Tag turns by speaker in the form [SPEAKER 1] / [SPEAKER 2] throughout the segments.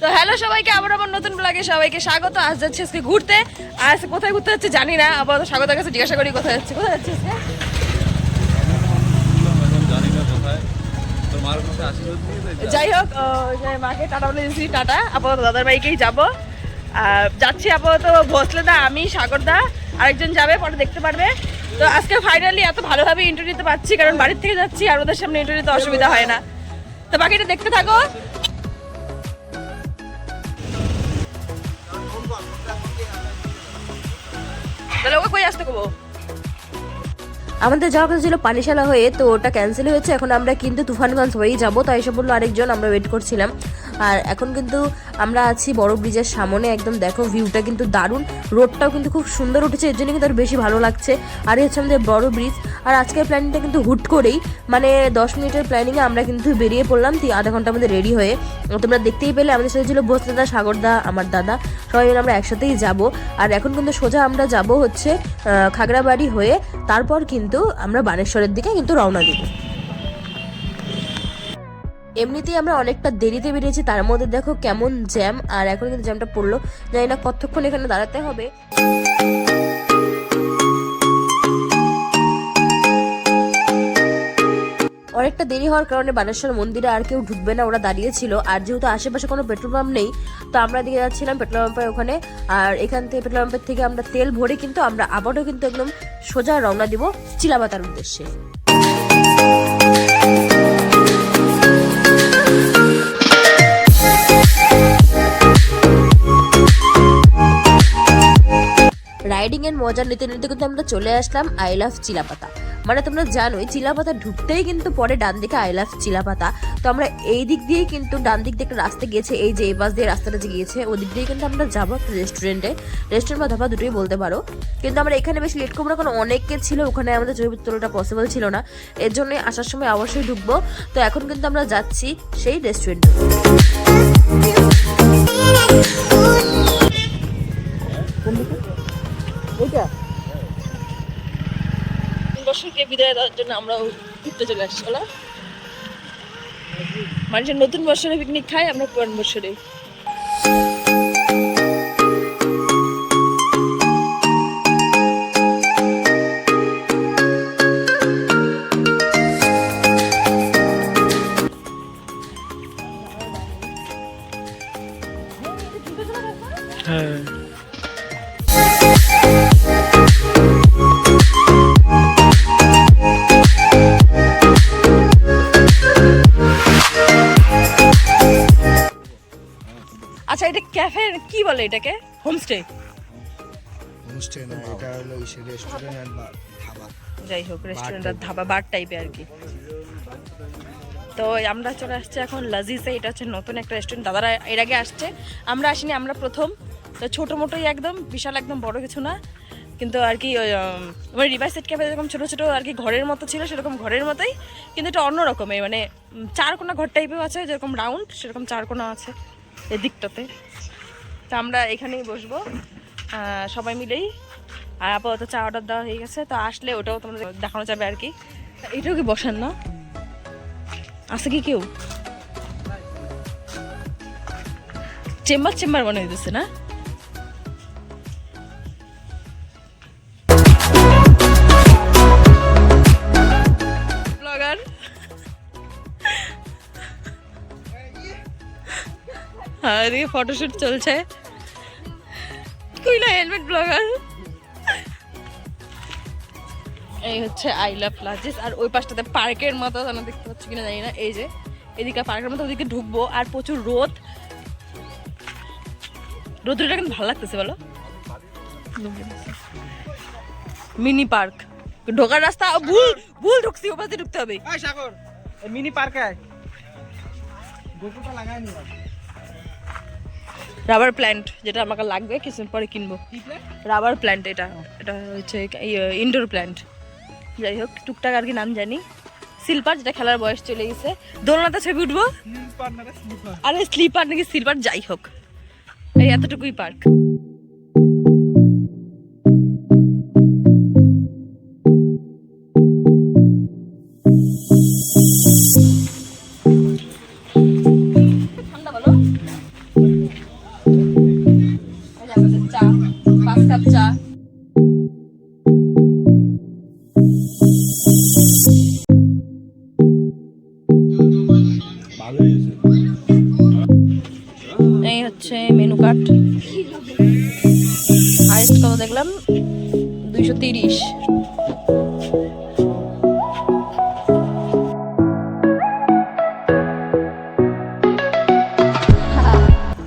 [SPEAKER 1] তো হ্যালো সবাইকে আবার আমার নতুন ব্লগে সবাইকে স্বাগত। আজ যাচ্ছি আজকে ঘুরতে। আর আজকে কোথায় ঘুরতে যাচ্ছে জানি না আবার স্বাগতের কাছে জিজ্ঞাসা করি কোথায় যাচ্ছে কোথায় যাচ্ছে
[SPEAKER 2] যাই
[SPEAKER 1] হোক মাকে টাটা বলে দিয়েছি, টাটা। আপাতত দাদার বাড়িকেই যাব। যাচ্ছি আপাতত ভোসলেদা, আমি, সাগরদা, আরেকজন যাবে, পরে দেখতে পারবে। তো আজকে ফাইনালি এত ভালোভাবে ইন্টারভিউ দিতে পারছি কারণ বাড়ির থেকে যাচ্ছি, আর ওদের সামনে ইন্টারভিউ অসুবিধা হয় না। তো বাকিটা দেখতে থাকো। তাহলে ওকে কই আসতে কবো?
[SPEAKER 3] আমাদের যাওয়ার কথা ছিল পানিশালা হয়ে, তো ওটা ক্যান্সেল হয়েছে। এখন আমরা কিন্তু তুফানগঞ্জ হয়েই যাব, তাই এসে বলল আরেকজন, আমরা ওয়েট করছিলাম। আর এখন কিন্তু আমরা আছি বড় ব্রিজের সামনে। একদম দেখো ভিউটা কিন্তু দারুণ। রোডটাও কিন্তু খুব সুন্দর উঠেছে, এর জন্য কিন্তু আরও বেশি ভালো লাগছে। আর হচ্ছে আমাদের বড় ব্রিজ। আর আজকের প্ল্যানিংটা কিন্তু হুট করেই মানে দশ মিনিটের প্ল্যানিংয়ে আমরা কিন্তু বেরিয়ে পড়লাম। তি- আধা ঘণ্টা আমাদের রেডি হয়ে। তোমরা দেখতেই পেলে, আমাদের সাথে ছিল দাদা সাগরদা আমার দাদা। সবাই মিলে আমরা একসাথেই যাব। আর এখন কিন্তু সোজা আমরা যাব হচ্ছে খাগড়াবাড়ি হয়ে। তারপর কিন্তু আমরা বানেশ্বরের দিকে কিন্তু রওনা দিব। এমনিতেই আমরা অনেকটা দেরিতে বেরিয়েছি, তার মধ্যে দেখো কেমন জ্যাম, আর এখন কিন্তু জ্যামটা পড়ল। জানি না কতক্ষণ এখানে দাঁড়াতে হবে। অনেকটা দেরি হওয়ার কারণে বানেশ্বর মন্দিরে আর কেউ ঢুকবে না, ওরা দাঁড়িয়ে ছিল আর যেহেতু আশেপাশে কোনো পেট্রোল পাম্প নেই, তো আমরা দিকে যাচ্ছিলাম পেট্রোল পাম্পের ওখানে। আর এখান থেকে পেট্রোল পাম্পের থেকে আমরা তেল ভরে কিন্তু আমরা আবারও কিন্তু একদম সোজা রওনা দিব চিলাবাতার উদ্দেশ্যে। রাইডিং এর মজা নিতে নিতে কিন্তু আমরা চলে আসলাম আই লাভ চিলাপাতা মানে তোমরা জানোই চিলাপাতা ঢুকতেই কিন্তু পরে ডান দিকে আই লাভ চিলাপাতা তো আমরা এই দিক দিয়েই কিন্তু ডান দিক দিয়ে একটা রাস্তা গিয়েছে, এই যে এই পাশ দিয়ে রাস্তাটা যে গিয়েছে, ওই দিক দিয়ে কিন্তু আমরা যাব একটা রেস্টুরেন্টে রেস্টুরেন্ট বা ধাবা দুটোই বলতে পারো। কিন্তু আমরা এখানে বেশি লেট করব না, কারণ অনেকে ছিল, ওখানে আমাদের ছবি তোলাটা পসিবল ছিল না। এর জন্য আসার সময় অবশ্যই ঢুকবো। তো এখন কিন্তু আমরা যাচ্ছি সেই রেস্টুরেন্টে
[SPEAKER 1] বছরকে বিদায় দেওয়ার জন্য আমরাও ঘুরতে চলে আসছি মানুষের নতুন বছরে পিকনিক খাই আমরা পুরান বছরে ক্যাফে কি বলে এটাকে? হোমস্টে।
[SPEAKER 4] হোমস্টে না এটা হলো রেস্টুরেন্ট অ্যান্ড বার ধাবা।
[SPEAKER 1] যাই হোক রেস্টুরেন্ট আর ধাবা বার টাইপের আর কি। তো আমরা চলে আসছি এখন লাজিসে এটা হচ্ছে নতুন একটা রেস্টুরেন্ট দাদারা এর আগে আসছে আমরা আসিনি আমরা প্রথম। তো ছোটো মোটোই একদম বিশাল একদম বড় কিছু না। কিন্তু আর কি মানে রিভার সেট ক্যাফে যেরকম ছোটো ছোটো আর কি ঘরের মতো ছিল সেরকম ঘরের মতোই। কিন্তু এটা অন্য রকমের মানে উম, চারকোনা ঘর টাইপেও আছে যেরকম রাউন্ড সেরকম চার চারকোনা আছে এদিকটাতে। তো আমরা এখানেই বসবো। সবাই মিলেই। আর আপাতত চা অর্ডার দেওয়া হয়ে গেছে, তো আসলে ওটাও তোমাদের দেখানো যাবে আর কি। এটাও কি বসান না? আছে কি কেউ? চেম্বার চেম্বার মনে হইতেছে না? ফটোশুট চলছে। কুইলা হেলমেট ব্লগার এই হচ্ছে আই লাভ লাজেস আর ওই পাশটাতে পার্কের মতো জানা দেখতে পাচ্ছি কিনা জানি না। এই যে এদিকে পার্কের মতো ওদিকে ঢুকবো আর প্রচুর রোদ। রোদ্রটা কিন্তু ভালো লাগতেছে বলো? মিনি পার্ক ঢোকার রাস্তা ভুল ভুল ঢুকছি ওপাশ দিয়ে ঢুকতে হবে।
[SPEAKER 4] মিনি পার্কে আয়। গোকুটা লাগাই নি
[SPEAKER 1] রাবার প্ল্যান্ট যেটা আমাকে লাগবে কিছুদিন পরে কিনবো। রাবার প্ল্যান্ট এটা। এটা হচ্ছে ইনডোর প্ল্যান্ট যাই হোক টুকটাক আর কি নাম জানি। সিলপার যেটা খেলার বয়স চলে গেছে। দোলনাতে ছবি উঠবো? আরে স্লিপার নাকি সিলপার যাই হোক। এই এতটুকুই পার্ক এই হচ্ছে মেনু কার্ড হাইস্ট কত দেখলাম? দুইশো তিরিশ।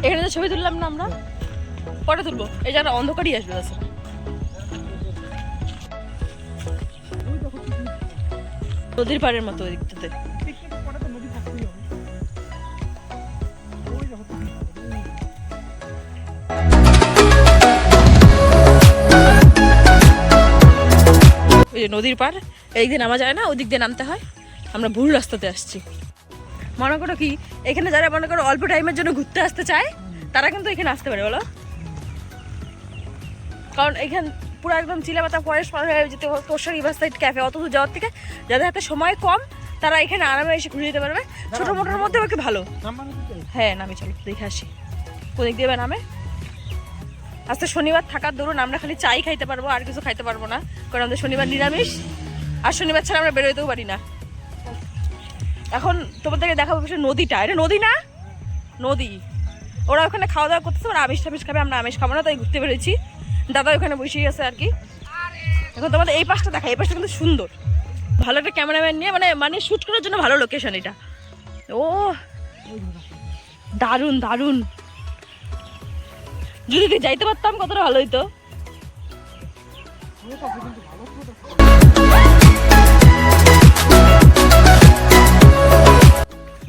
[SPEAKER 1] এখানে ছবি তুললাম না আমরা? পরে তুলবো? এই যারা অন্ধকারই আসবে তাছাড়া নদীর পাড়ের মতো ওই দিকটাতে।
[SPEAKER 4] ওই
[SPEAKER 1] যে নদীর পার এই দিকে নামা যায় না ওদিক দিয়ে নামতে হয়। আমরা ভুল রাস্তাতে আসছি। মনে করো কি এখানে যারা মনে করো অল্প টাইমের জন্য ঘুরতে আসতে চায় তারা কিন্তু এখানে আসতে পারে বলো। কারণ এখান পুরো একদম চিলাপাতা হয়ে যেতে তোরসা রিভার সাইড ক্যাফে অত দূর যাওয়ার থেকে যাদের হাতে সময় কম তারা এখানে আরামে এসে ঘুরে যেতে পারবে। ছোটো মোটোর মধ্যে একটু ভালো। হ্যাঁ নামি চলো দেখে আসি। কোদিক দিয়ে নামে। আজকে শনিবার থাকার দরুন আমরা খালি চাই খাইতে পারব, আর কিছু খাইতে পারব না, কারণ আমাদের শনিবার নিরামিষ, আর শনিবার ছাড়া আমরা বেরোতেও পারি না। এখন তোমাদেরকে দেখাবো নদীটা। এটা নদী না? নদী। ওরা ওখানে খাওয়া দাওয়া করতেছে, ওরা আমিষ টামিষ খাবে, আমরা আমিষ খাব না, তাই ঘুরতে পেরেছি দাদা ওখানে বসেই আছে আর কি। এখন তোমাদের এই পাশটা দেখা এই পাশটা কিন্তু সুন্দর। ভালো একটা ক্যামেরাম্যান নিয়ে মানে মানে শ্যুট করার জন্য ভালো লোকেশন এটা। ও, দারুণ দারুণ। যদি যাইতে পারতাম কতটা ভালো হইতো?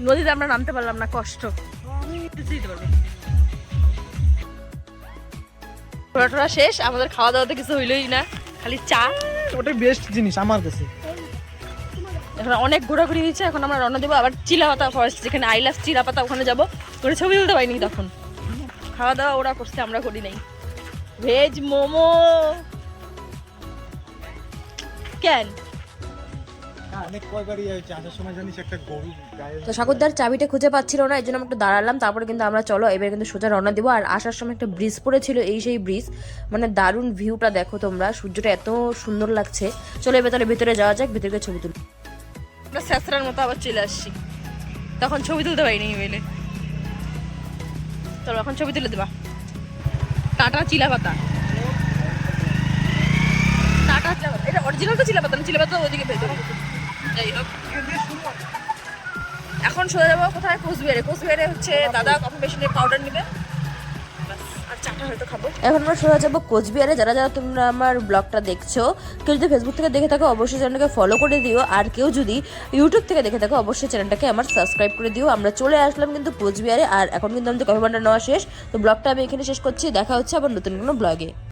[SPEAKER 1] নদীতে আমরা নামতে পারলাম না কষ্ট। যেতে পারব। ঘোরা টোরা শেষ আমাদের খাওয়া দাওয়া তো কিছু হইলই না খালি চা।
[SPEAKER 4] ওটাই বেস্ট জিনিস আমার কাছে।
[SPEAKER 1] এখন অনেক ঘোরাঘুরি হয়েছে এখন আমরা রওনা দেবো আবার চিলাপাতা ফরেস্ট যেখানে আইলাস চিলাপাতা ওখানে যাব। ওখানে ছবি তুলতে পারিনি তখন। খাওয়া দাওয়া ওরা করছে আমরা করি নাই। ভেজ মোমো। কেন?
[SPEAKER 3] তো সাগরদার চাবিটা খুঁজে পাচ্ছিল না এই জন্য আমরা একটু দাঁড়ালাম তারপরে কিন্তু আমরা চলো এবার কিন্তু সোজা রওনা দেবো আর আসার সময় একটা ব্রিজ পড়েছিল এই সেই ব্রিজ মানে দারুণ ভিউটা দেখো তোমরা সূর্যটা এত সুন্দর লাগছে। চলো এবার তাহলে ভিতরে যাওয়া যাক ভিতরে ছবি তুলি।
[SPEAKER 1] আমরা স্যাঁচড়ার মতো আবার চলে আসছি। তখন ছবি তুলতে পারিনি মেলে চলো, এখন ছবি তুলে দেবা। টাটা চিলাপাতা। টাটা চিলাপাতা। এটা অরিজিনাল তো চিলাপাতা না? চিলাপাতা ওইদিকে ভেতরে যাই হোক। এখন সোজা যাব কোথায়? কোচবিহারে। কোচবিহারে হচ্ছে দাদা কফি মেশিনে পাউডার নেবে।
[SPEAKER 3] এখন আমরা সোজা যাব কোচবিহারে। যারা যারা তোমরা আমার ব্লগটা দেখছ, কেউ যদি ফেসবুক থেকে দেখে থাকো, অবশ্যই চ্যানেলটাকে ফলো করে দিও। আর কেউ যদি ইউটিউব থেকে দেখে থাকো, অবশ্যই চ্যানেলটাকে আমার সাবস্ক্রাইব করে দিও। আমরা চলে আসলাম কিন্তু কোচবিহারে। আর এখন কিন্তু আমাদের কফি ভান্ডার নেওয়া শেষ। তো ব্লগটা আমি এখানে শেষ করছি। দেখা হচ্ছে আবার নতুন কোনো ব্লগে।